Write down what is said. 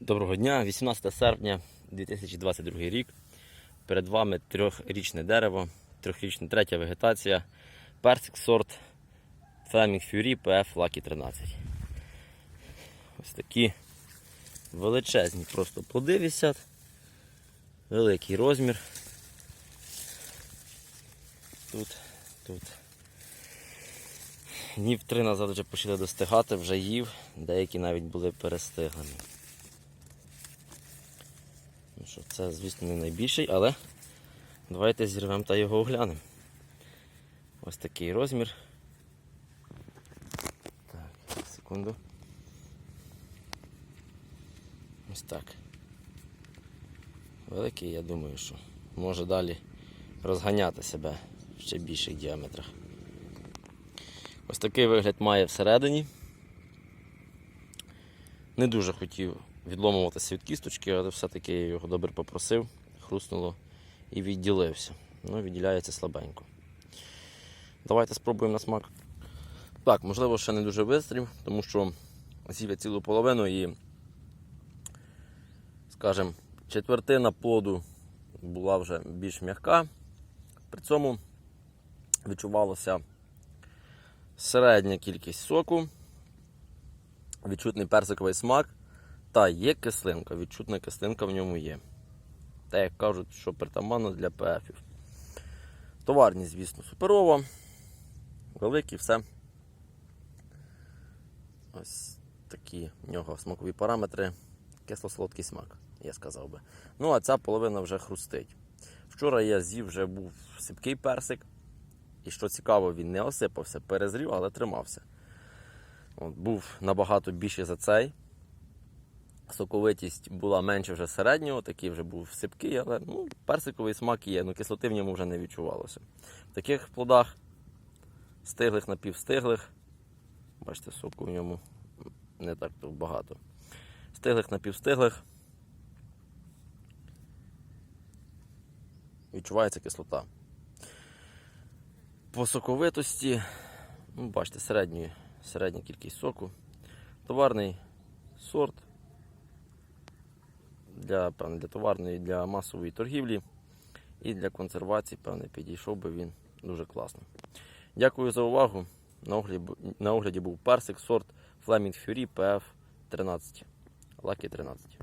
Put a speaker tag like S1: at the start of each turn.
S1: Доброго дня, 18 серпня 2022 рік. Перед вами трьохрічне дерево, трьохрічна третя вегетація, персик сорт Flaming Fury PF Lucky 13. Ось такі величезні просто плоди висять, великий розмір. Тут, тут. Днів три назад вже почали достигати, вже їв, деякі навіть були перестиглені. Що, це, звісно, не найбільший, але давайте зірвемо та його оглянемо. Ось такий розмір. Так, секунду. Ось так. Великий, я думаю, що може далі розганяти себе в ще більших діаметрах. Ось такий вигляд має всередині. Не дуже хотів відломуватися від кісточки, але все-таки я його добре попросив, хрустнуло і відділився. Ну, відділяється слабенько. Давайте спробуємо на смак. Так, можливо, ще не дуже вистрів, тому що з'їв я цілу половину і, скажімо, четвертина плоду була вже більш м'яка. При цьому відчувалося середня кількість соку, відчутний персиковий смак та є кислинка. Відчутна кислинка в ньому є. Та як кажуть, що притаманно для ПФів. Товарність, звісно, суперова. Великі, все. Ось такі в нього смакові параметри. Кисло-солодкий смак, я сказав би. Ну, а ця половина вже хрустить. Вчора я з'їв вже був сипкий персик. І що цікаво, він не осипався, перезрів, але тримався. От, був набагато більший за цей. Соковитість була менше вже середнього, такий вже був сипкий, але ну, персиковий смак є, ну кислоти в ньому вже не відчувалося. В таких плодах стиглих напівстиглих, бачите, соку в ньому не так то багато. Стиглих напівстиглих. Відчувається кислота. По соковитості, ну, бачите, середньої, середня кількість соку. Товарний сорт для, певне, для товарної, для масової торгівлі і для консервації, певне, підійшов би він дуже класно. Дякую за увагу. На огляді, на огляді був персик сорт Flaming Fury PF 13. Lucky 13.